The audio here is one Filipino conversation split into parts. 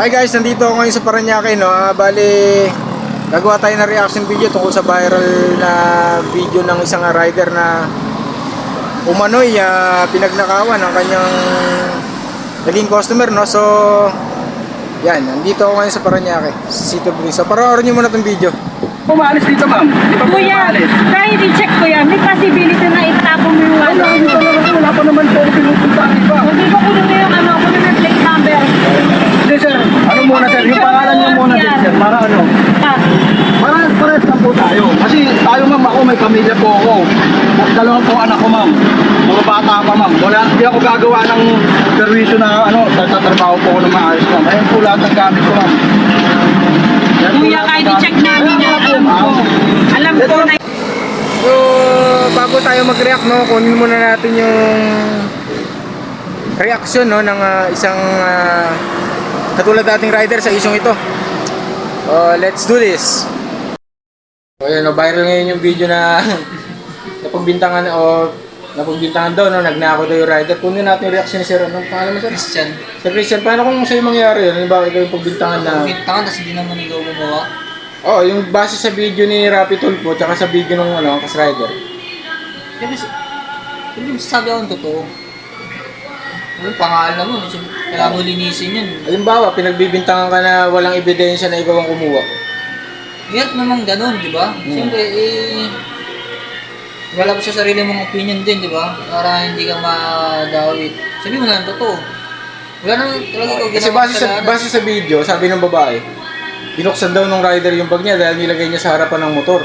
Hi guys, nandito ako ngayon sa Paranaque, no? Ah, bali, gagawa tayo ng reaction video tungkol sa viral na video ng isang rider na umano'y ah, pinagnakawan ng kanyang naging customer, no? So, yan, nandito ako ngayon sa Paranaque, sa City Breeze. So, paroorin nyo muna itong video. Umalis dito ma'am. Di ba po Kuya, umalis? try i-check ko yan. May possibility na itapon mo yung ano. Wala, talaga. Wala pa naman po ako pinupuntahan iba. Hindi ko kunin mo yung ano, kunin mo yung plate number. Hindi sir, ano muna sir? Yung pangalan niyo muna din sir. Para ano? Ah, Para pares lang po tayo. Kasi tayo ma'am, ako may pamilya po ako. Dalawang po anak ko ma'am. Mga bata pa ma'am. Wala, hindi ako gagawa ng servisyo na ano, tatrabaho po ako ng maayos ma'am. Ayun po lahat ng gamit ko ma'am. Yan kuya, kahit i-check namin yan. Alam ko. Alam ko na So, bago tayo mag-react, no, kunin muna natin yung reaction no, ng ah, isang ah, katulad dating rider sa isyong ito. Oh, let's do this. So, yun, no, viral ngayon yung video na napagbintangan o napagbintangan daw, no, nagnako daw yung rider. Kunin natin yung reaction ni Sir. Anong pangalan mo, Sir? Christian. Sir Christian, paano kung sa'yo mangyari yun? Halimbawa, ikaw yung pagbintangan na... Bintangan kasi di naman ikaw gumawa. Oh, yung base sa video ni Rapi Tulpo, tsaka sa video ng ano, kas rider. Siyempre, hindi masasabi ako ng totoo. Yung pangalan mo, kailangan mo linisin yun. Halimbawa, pinagbibintangan ka na walang ebidensya na ikaw ang kumuha. Hirap naman ganun, di ba? Siyempre, eh, wala mo sa sarili mong opinion din, di ba? Para hindi ka madawit. Sabi mo na ang totoo. Wala naman talaga ikaw Kasi base sa, base sa video, sabi ng babae, binuksan daw ng rider yung bag niya dahil nilagay niya sa harapan ng motor.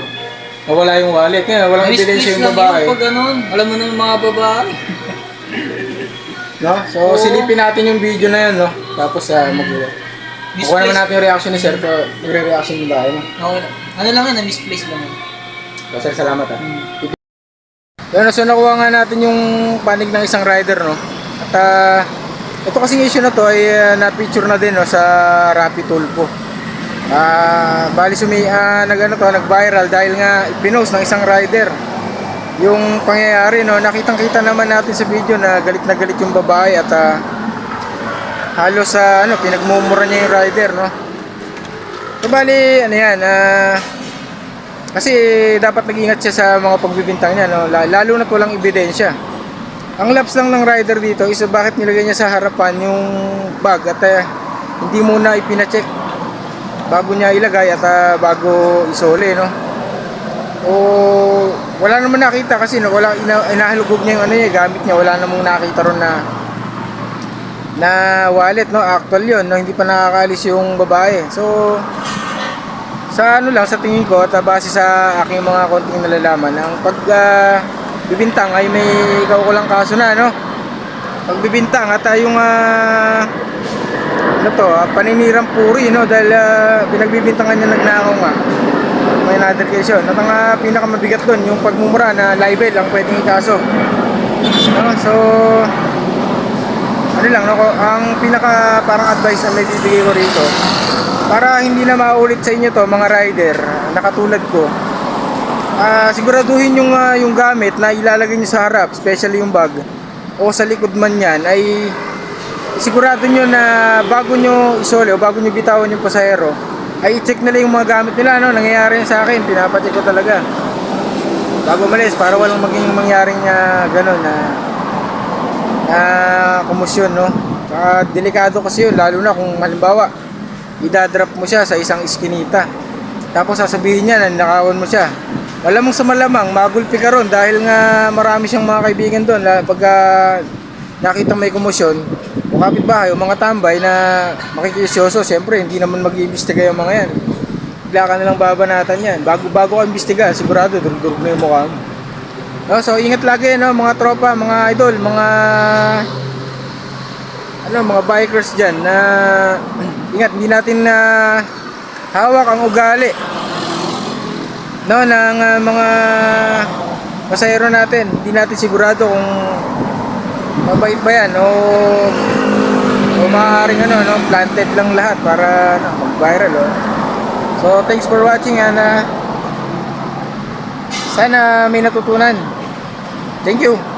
Nawala yung wallet niya, walang ebidensya yung lang babae. pag ganun. Alam mo na yung mga babae. No? So, Oo. silipin natin yung video na yun, no? Tapos, uh, mag Kukuha naman natin yung reaction ni Sir, pero yung reaction ng babae, no? Okay lang. Ano lang yan, na-misplace lang yun. So, Sir, salamat, ha. Yun, so nakuha nga natin yung panig ng isang rider, no? At ah, ito kasing issue na to ay ah, na-picture na din no, sa Rappi Tulpo. Ah, bali sumi ah, nag ano to, nag-viral dahil nga pinost ng isang rider yung pangyayari no nakitang-kita naman natin sa video na galit na galit yung babae at ah, halos sa ano pinagmumura niya yung rider no so bali ano yan ah, kasi dapat nag-ingat siya sa mga pagbibintang niya, no? La- lalo na walang ebidensya. Ang laps lang ng rider dito is bakit nilagay niya sa harapan yung bag at eh, hindi muna ipinacheck bago niya ilagay at ah, bago isole, no? O wala naman nakita kasi no, wala ina, inahalugog niya yung ano niya, gamit niya, wala namang nakita ron na na wallet, no? Actual 'yon, no? Hindi pa nakakaalis yung babae. So sa ano lang sa tingin ko at base sa aking mga konting nalalaman ang pag ah, bibintang ay may kaukulang kaso na no pag bibintang at ah, yung ah, ano to ah, paninirang puri no dahil ah, pinagbibintangan niya nagnakaw nga may another case yun at ang ah, pinakamabigat doon yung pagmumura na libel ang pwedeng ikaso no? so ano lang no, ang pinaka parang advice na may bibigay ko rito para hindi na maulit sa inyo to mga rider na katulad ko ah siguraduhin yung ah, yung gamit na ilalagay niyo sa harap especially yung bag o sa likod man yan ay sigurado nyo na bago nyo isole o bago nyo bitawan yung pasahero ay i-check nila yung mga gamit nila no nangyayari sa akin pinapacheck ko talaga. Bago malis para walang maging mangyaring uh, gano'n na na kumusyon no Saka delikado kasi yun lalo na kung halimbawa idadrop mo siya sa isang iskinita. Tapos sasabihin niya na nakawan mo siya. Malamang sa malamang, magulpi ka ron dahil nga marami siyang mga kaibigan doon. Pagka nakita may kumusyon, o kapitbahay o mga tambay na makikisyoso, siyempre hindi naman mag-iimbestiga yung mga yan. Bigla ka nilang babanatan yan. Bago, bago ka imbestiga, sigurado durug-durug na yung mukha mo. No, so ingat lagi no mga tropa, mga idol, mga ano mga bikers diyan na ingat hindi natin na hawak ang ugali no ng ah, mga pasahero natin hindi natin sigurado kung mabait ba yan o o maaaring ano no planted lang lahat para ano, mag-viral oh. so thanks for watching and ah, sana may natutunan thank you